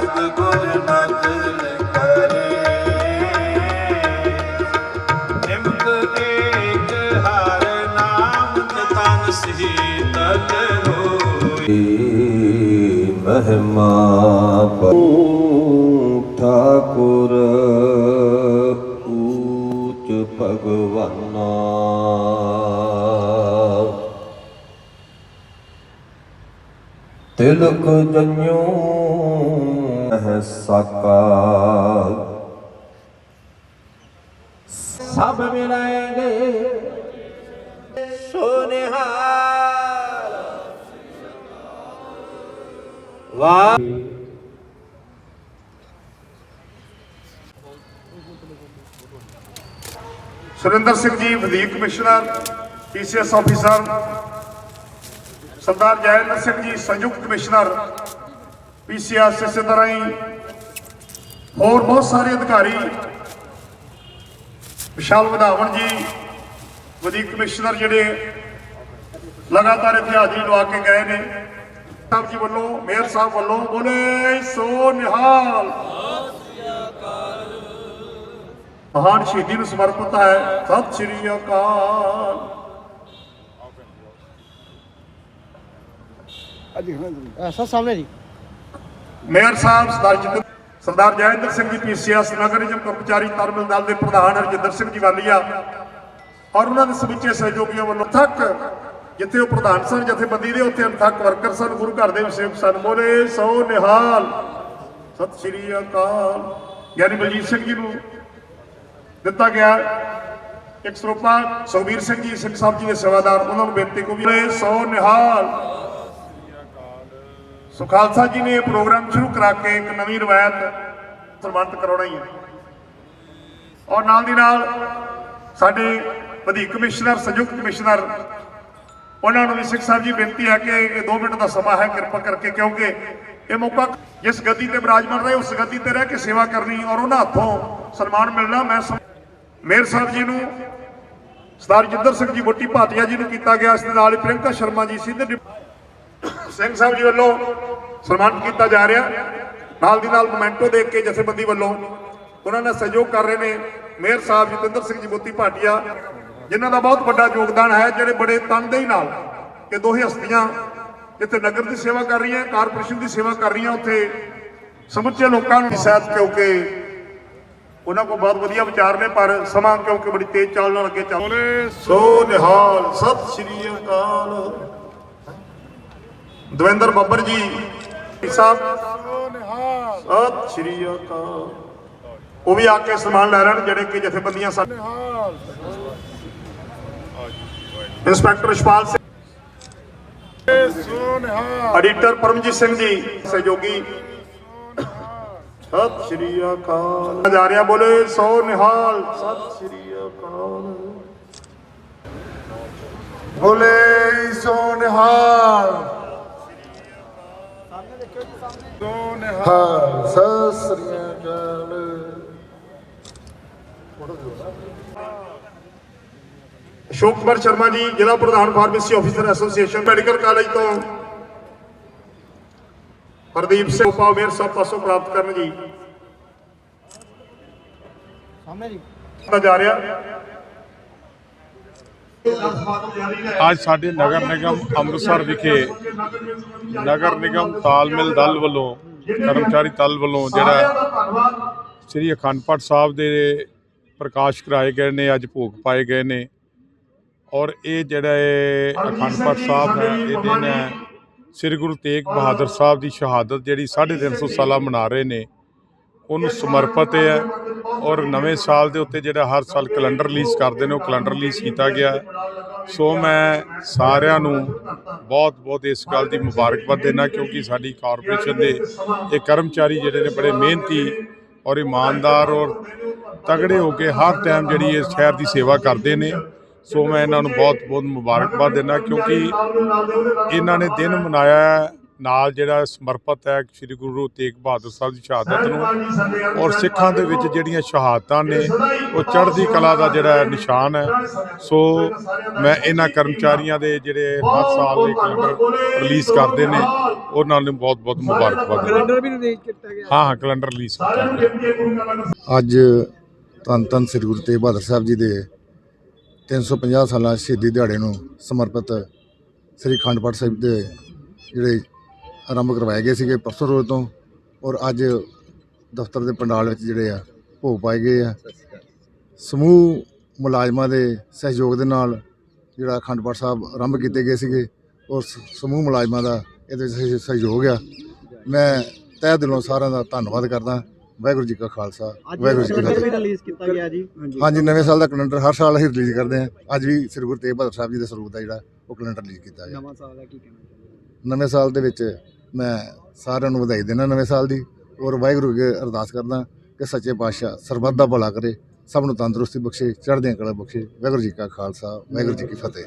ਸਤਿਗੁਰ ਨਦਰ ਕਰੇ। ਨਿਮਕ ਏਕ ਹਰ ਨਾਮ ਤਨ ਸੀਤਲ ਹੋਈ ਮਹਿਮਾ ਪਉ ਠਾਕੁਰ, ਊਚ ਭਗਵਾਨਾ। ਤਿਲਕ ਜਨਿਓ ਹੈ ਸਾਕਾ ਸਭ ਮਿਲਾਏਗੇ ਸੋਨਿਹਾਰ ਵਾਹ ਸੁਰਿੰਦਰ ਸਿੰਘ ਜੀ ਵਧੀਕ commissioner PCS officer Sardar Jain Singh ji ਸੰਯੁਕਤ ਕਮਿਸ਼ਨਰ ਪੀਸੀਐਸ ਇਸੇ ਤਰ੍ਹਾਂ ਹੀ ਹੋਰ ਬਹੁਤ ਸਾਰੇ ਅਧਿਕਾਰੀ ਵਿਸ਼ਾਲ ਵਧਾਵਨ ਜੀ ਵਧੀਕ ਕਮਿਸ਼ਨਰ ਜਿਹੜੇ ਲਗਾਤਾਰ ਇੱਥੇ ਹਾਜ਼ਰੀ ਲਵਾ ਕੇ ਗਏ ਨੇ। ਸਾਹਿਬ ਜੀ ਵੱਲੋਂ ਮੇਅਰ ਸਾਹਿਬ ਵੱਲੋਂ ਬੋਲੇ ਸੋ ਨਿਹਾਲ। ਮਹਾਨ ਸ਼ਹੀਦੀ ਨੂੰ ਸਮਰਪਿਤ ਹੈ। ਸਤਿ ਸ਼੍ਰੀ ਅਕਾਲ। ਸਰ ਸਾਹਮਣੇ ਜੀ। ਮੇਅਰ ਸਾਹਿਬ ਸਰਦਾਰ ਜਿੰਦਰ ਸਰਦਾਰ ਜੈਂਦਰ ਸਿੰਘ ਜੀ ਪੀਸੀਐਸ ਨਗਰ ਨਿਗਮ ਕਰਮਚਾਰੀ ਤਰਮਿਲ ਦਲ ਦੇ ਪ੍ਰਧਾਨ ਹਰਜਿੰਦਰ ਸਿੰਘ ਜੀ ਵਾਲੀਆ ਔਰ ਉਹਨਾਂ ਦੇ ਸਮੁੱਚੇ ਸਹਿਯੋਗੀਆਂ ਵੱਲੋਂ ਥੱਕ ਜਿੱਥੇ ਉਹ ਪ੍ਰਧਾਨ ਸਨ, ਜਥੇਬੰਦੀ ਦੇ ਉੱਥੇ ਅਨਥਕ ਵਰਕਰ ਸਨ, ਗੁਰੂ ਘਰ ਦੇ ਵਿਸ਼ੇਸ਼ ਸਨ ਬੋਲੇ ਸੋ ਨਿਹਾਲ। ਸਤਿ ਸ਼੍ਰੀ ਅਕਾਲ। ਗਿਆਨੀ ਬਲਜੀਤ ਸਿੰਘ ਜੀ ਨੂੰ ਦਿੱਤਾ ਗਿਆ ਇੱਕ ਸਰੋਪਾ। ਸੁਖਬੀਰ ਸਿੰਘ ਜੀ, ਸਿੰਘ ਸਾਹਿਬ ਜੀ ਦੇ ਸੇਵਾਦਾਰ, ਉਹਨਾਂ ਨੂੰ ਬੇਨਤੀ ਕੋ ਵੀ ਸੋ ਨਿਹਾਲ। ਸੋ ਖਾਲਸਾ ਜੀ ਨੇ ਇਹ ਪ੍ਰੋਗਰਾਮ ਸ਼ੁਰੂ ਕਰਾ ਕੇ ਇੱਕ ਨਵੀਂ ਰਵਾਇਤ ਸਨਮਾਨਿਤ ਕਰਾਉਣਾ ਹੀ ਹੈ। ਔਰ ਨਾਲ ਦੀ ਨਾਲ ਸਾਡੇ ਵਧੀਕ ਕਮਿਸ਼ਨਰ, ਸੰਯੁਕਤ ਕਮਿਸ਼ਨਰ, ਉਹਨਾਂ ਨੂੰ ਵੀ ਸਿੱਖ ਸਾਹਿਬ ਜੀ ਬੇਨਤੀ ਹੈ ਕਿ ਇਹ 2 ਮਿੰਟ ਦਾ ਸਮਾਂ ਹੈ, ਕਿਰਪਾ ਕਰਕੇ ਕਿਉਂਕਿ ਇਹ ਮੌਕਾ ਜਿਸ ਗੱਦੀ ਤੇ ਬਿਰਾਜਮਾਨ ਰਹੇ, ਉਸ ਗੱਦੀ ਤੇ ਰਹਿ ਕੇ ਸੇਵਾ ਕਰਨੀ ਔਰ ਉਹਨਾਂ ਹੱਥੋਂ ਸਨਮਾਨ ਮਿਲਣਾ, ਮੈਂ ਮੇਰ ਸਾਹਿਬ ਜੀ ਨੂੰ, ਸਰਦਾਰ ਜਿੰਦਰ ਸਿੰਘ ਜੀ ਬੁੱਟੀ ਭਾਟੀਆ ਜੀ ਨੂੰ ਕੀਤਾ ਗਿਆ। ਇਸ ਦੇ ਨਾਲ ਹੀ ਪ੍ਰਿੰਕਾ ਸ਼ਰਮਾ ਜੀ, ਸਿੱਧੇ ਸਿੰਘ ਸਾਹਿਬ ਜੀ ਵੱਲੋਂ ਸਨਮਾਨਿਤ ਕੀਤਾ ਜਾ ਰਿਹਾ। ਨਾਲ ਦੀ ਨਾਲ ਮੋਮੈਂਟੋ ਦੇਖ ਕੇ ਜਥੇਬੰਦੀ ਵੱਲੋਂ ਉਹਨਾਂ ਨਾਲ ਸਹਿਯੋਗ ਕਰ ਰਹੇ ਨੇ ਮੇਅਰ ਸਾਹਿਬ ਜਤਿੰਦਰ ਸਿੰਘ ਜੀ ਭਾਟੀਆ, ਜਿਨ੍ਹਾਂ ਦਾ ਬਹੁਤ ਵੱਡਾ ਯੋਗਦਾਨ ਹੈ, ਜਿਹੜੇ ਬੜੇ ਤਨਦੇਹੀ ਨਾਲ ਇਹ ਦੋਹੇ ਹਸਤੀਆਂ ਜਿੱਥੇ ਨਗਰ ਦੀ ਸੇਵਾ ਕਰ ਰਹੀਆਂ, ਕਾਰਪੋਰੇਸ਼ਨ ਦੀ ਸੇਵਾ ਕਰ ਰਹੀਆਂ, ਉੱਥੇ ਸਮੁੱਚੇ ਲੋਕਾਂ ਨੂੰ ਸਾਥ ਕਿਉਂਕਿ ਉਹਨਾਂ ਕੋਲ ਬਹੁਤ ਵਧੀਆ ਵਿਚਾਰ ਨੇ, ਪਰ ਸਮਾਂ ਕਿਉਂਕਿ ਬੜੀ ਤੇਜ਼ ਚਾਲ ਨਾਲ ਅੱਗੇ ਚੱਲ ਸੋ ਨਿਹਾਲ ਸਤਿ ਸ਼੍ਰੀ ਅਕਾਲ। ਦਵਿੰਦਰ ਬੱਬਰ ਜੀ ਸਾਹਿਬ? ਸਤਿ ਸ਼੍ਰੀ ਅਕਾਲ। ਉਹ ਵੀ ਆ ਕੇ ਸਨਮਾਨ ਲੈ ਲੈਣ ਜਿਹੜੇ ਕਿ ਜਥੇਬੰਦੀਆਂ ਸਨ ਇੰਸਪੈਕਟਰ ਇਸ਼ਪਾਲ ਸਿੰਘ ਐਡੀਟਰ ਪਰਮਜੀਤ ਸਿੰਘ ਜੀ, ਸਹਿਯੋਗੀ। ਸਤਿ ਸ਼੍ਰੀ ਅਕਾਲ। ਜਾ ਬੋਲੇ, ਸੋ ਨਿਹਾਲ। ਸਤਿ ਸ਼੍ਰੀ ਅਕਾਲ। ਬੋਲੇ, ਸੋ ਨਿਹਾਲ। ਸੋ ਨਿਹਾਲ ਸਤਿ ਸ੍ਰੀ ਅਕਾਲ। ਅਸ਼ੋਕ ਕੁਮਾਰ ਸ਼ਰਮਾ ਜੀ ਜ਼ਿਲ੍ਹਾ ਪ੍ਰਧਾਨ pharmacy officer association medical college ਤੋਂ। ਹਰਦੀਪ ਸਿੰਘ ਪਾਉ ਮੇਰ ਸਾਹਿਬ ਪਾਸੋਂ ਪ੍ਰਾਪਤ ਕਰਨ ਜੀ। ਸਾਹਮਣੇ ਜੀ। ਜਾ ਰਿਹਾ। ਅੱਜ ਸਾਡੇ ਨਗਰ ਨਿਗਮ ਅੰਮ੍ਰਿਤਸਰ ਵਿਖੇ ਨਗਰ ਨਿਗਮ ਤਾਲਮੇਲ ਦਲ ਵੱਲੋਂ, ਕਰਮਚਾਰੀ ਦਲ ਵੱਲੋਂ ਜਿਹੜਾ ਸ੍ਰੀ ਅਖੰਡ ਪਾਠ ਸਾਹਿਬ ਦੇ ਪ੍ਰਕਾਸ਼ ਕਰਾਏ ਗਏ ਨੇ, ਅੱਜ ਭੋਗ ਪਾਏ ਗਏ ਨੇ। ਔਰ ਇਹ ਜਿਹੜਾ ਇਹ ਅਖੰਡ ਪਾਠ ਸਾਹਿਬ ਹੈ, ਇਹ ਦਿਨ ਹੈ ਸ੍ਰੀ ਗੁਰੂ ਤੇਗ ਬਹਾਦਰ ਸਾਹਿਬ ਦੀ ਸ਼ਹਾਦਤ ਜਿਹੜੀ 350 ਸਾਲਾ ਮਨਾ ਰਹੇ ਨੇ। ਉਹਨੂੰ ਸਮਰਪਿਤ ਹੈ। ਔਰ ਨਵੇਂ ਸਾਲ ਦੇ ਉੱਤੇ ਜਿਹੜਾ ਹਰ ਸਾਲ ਕੈਲੰਡਰ ਰਿਲੀਜ਼ ਕਰਦੇ ਨੇ, ਉਹ ਕੈਲੰਡਰ ਰਿਲੀਜ਼ ਕੀਤਾ ਗਿਆ ਸੋ ਮੈਂ ਸਾਰਿਆਂ ਨੂੰ ਬਹੁਤ ਬਹੁਤ ਇਸ ਗੱਲ ਦੀ ਮੁਬਾਰਕਬਾਦ ਦੇਣਾ ਕਿਉਂਕਿ ਸਾਡੀ ਕਾਰਪੋਰੇਸ਼ਨ ਦੇ ਇਹ ਕਰਮਚਾਰੀ ਜਿਹੜੇ ਨੇ ਬੜੇ ਮਿਹਨਤੀ ਔਰ ਇਮਾਨਦਾਰ ਔਰ ਤਗੜੇ ਹੋ ਕੇ ਹਰ ਟਾਈਮ ਜਿਹੜੀ ਇਸ ਸ਼ਹਿਰ ਦੀ ਸੇਵਾ ਕਰਦੇ ਨੇ। ਸੋ ਮੈਂ ਇਹਨਾਂ ਨੂੰ ਬਹੁਤ ਬਹੁਤ ਮੁਬਾਰਕਬਾਦ ਦੇਣਾ ਕਿਉਂਕਿ ਇਹਨਾਂ ਨੇ ਦਿਨ ਮਨਾਇਆ ਨਾਲ ਜਿਹੜਾ ਸਮਰਪਿਤ ਹੈ ਸ੍ਰੀ ਗੁਰੂ ਤੇਗ ਬਹਾਦਰ ਸਾਹਿਬ ਦੀ ਸ਼ਹਾਦਤ ਨੂੰ ਔਰ ਸਿੱਖਾਂ ਦੇ ਵਿੱਚ ਜਿਹੜੀਆਂ ਸ਼ਹਾਦਤਾਂ ਨੇ ਉਹ ਚੜ੍ਹਦੀ ਕਲਾ ਦਾ ਜਿਹੜਾ ਨਿਸ਼ਾਨ ਹੈ। ਸੋ ਮੈਂ ਇਹਨਾਂ ਕਰਮਚਾਰੀਆਂ ਦੇ ਜਿਹੜੇ ਹਰ ਸਾਲ ਦੇ ਕੈਲੰਡਰ ਰਿਲੀਜ਼ ਕਰਦੇ ਨੇ ਉਹਨਾਂ ਨੂੰ ਬਹੁਤ ਬਹੁਤ ਮੁਬਾਰਕਬਾਦ। ਕੈਲੰਡਰ ਵੀ ਰਿਲੀਜ਼ ਕੀਤਾ ਗਿਆ। ਹਾਂ ਹਾਂ ਕੈਲੰਡਰ ਰਿਲੀਜ਼ ਕੀਤਾ ਗਿਆ। ਅੱਜ ਧੰਨ ਧੰਨ ਸ੍ਰੀ ਗੁਰੂ ਤੇਗ ਬਹਾਦਰ ਸਾਹਿਬ ਜੀ ਦੇ 350 ਸਾਲਾ ਸ਼ਹੀਦੀ ਦਿਹਾੜੇ ਨੂੰ ਸਮਰਪਿਤ ਸ੍ਰੀ ਅਖੰਡ ਪਾਠ ਸਾਹਿਬ ਦੇ ਜਿਹੜੇ ਆਰੰਭ ਕਰਵਾਏ ਗਏ ਸੀਗੇ ਪਰਸੋਂ ਰੋਜ਼ ਤੋਂ ਔਰ ਅੱਜ ਦਫ਼ਤਰ ਦੇ ਪੰਡਾਲ ਵਿੱਚ ਜਿਹੜੇ ਆ ਭੋਗ ਪਾਏ ਗਏ ਆ। ਸਮੂਹ ਮੁਲਾਜ਼ਮਾਂ ਦੇ ਸਹਿਯੋਗ ਦੇ ਨਾਲ ਜਿਹੜਾ ਅਖੰਡ ਪਾਠ ਸਾਹਿਬ ਆਰੰਭ ਕੀਤੇ ਗਏ ਸੀਗੇ ਔਰ ਸਮੂਹ ਮੁਲਾਜ਼ਮਾਂ ਦਾ ਇਹਦੇ ਵਿੱਚ ਸਹਿ- ਸਹਿਯੋਗ ਆ। ਮੈਂ ਤਹਿ ਦਿਲੋਂ ਸਾਰਿਆਂ ਦਾ ਧੰਨਵਾਦ ਕਰਦਾ। ਵਾਹਿਗੁਰੂ ਜੀ ਕਾ ਖਾਲਸਾ ਵਾਹਿਗੁਰੂ ਜੀ ਕੀ ਫਤਿਹ। ਰਿਲੀਜ਼ ਕੀਤਾ ਗਿਆ ਜੀ। ਹਾਂਜੀ ਨਵੇਂ ਸਾਲ ਦਾ ਕੈਲੰਡਰ ਹਰ ਸਾਲ ਅਸੀਂ ਰਿਲੀਜ਼ ਕਰਦੇ ਹਾਂ। ਅੱਜ ਵੀ ਸ੍ਰੀ ਗੁਰੂ ਤੇਗ ਬਹਾਦਰ ਸਾਹਿਬ ਜੀ ਦੇ ਸਰੂਪ ਦਾ ਜਿਹੜਾ ਉਹ ਕੈਲੰਡਰ ਰਿਲੀਜ਼ ਕੀਤਾ ਗਿਆ। ਨਵਾਂ ਸਾਲ ਹੈ ਕੀ ਕਹਿਣਾ ਚਾਹੁੰਦੇ ਨਵੇਂ ਸਾਲ ਦੇ ਵਿੱਚ ਮੈਂ ਸਾਰਿਆਂ ਨੂੰ ਵਧਾਈ ਦਿੰਦਾ ਨਵੇਂ ਸਾਲ ਦੀ ਔਰ ਵਾਹਿਗੁਰੂ ਅੱਗੇ ਅਰਦਾਸ ਕਰਦਾ ਕਿ ਸੱਚੇ ਪਾਤਸ਼ਾਹ ਸਰਬੱਤ ਦਾ ਭਲਾ ਕਰੇ, ਸਭ ਨੂੰ ਤੰਦਰੁਸਤੀ ਬਖਸ਼ੇ, ਚੜ੍ਹਦੀਆਂ ਕਲਾ ਬਖਸ਼ੇ। ਵਾਹਿਗੁਰੂ ਜੀ ਕਾ ਖਾਲਸਾ, ਵਾਹਿਗੁਰੂ ਜੀ ਕੀ ਫਤਿਹ।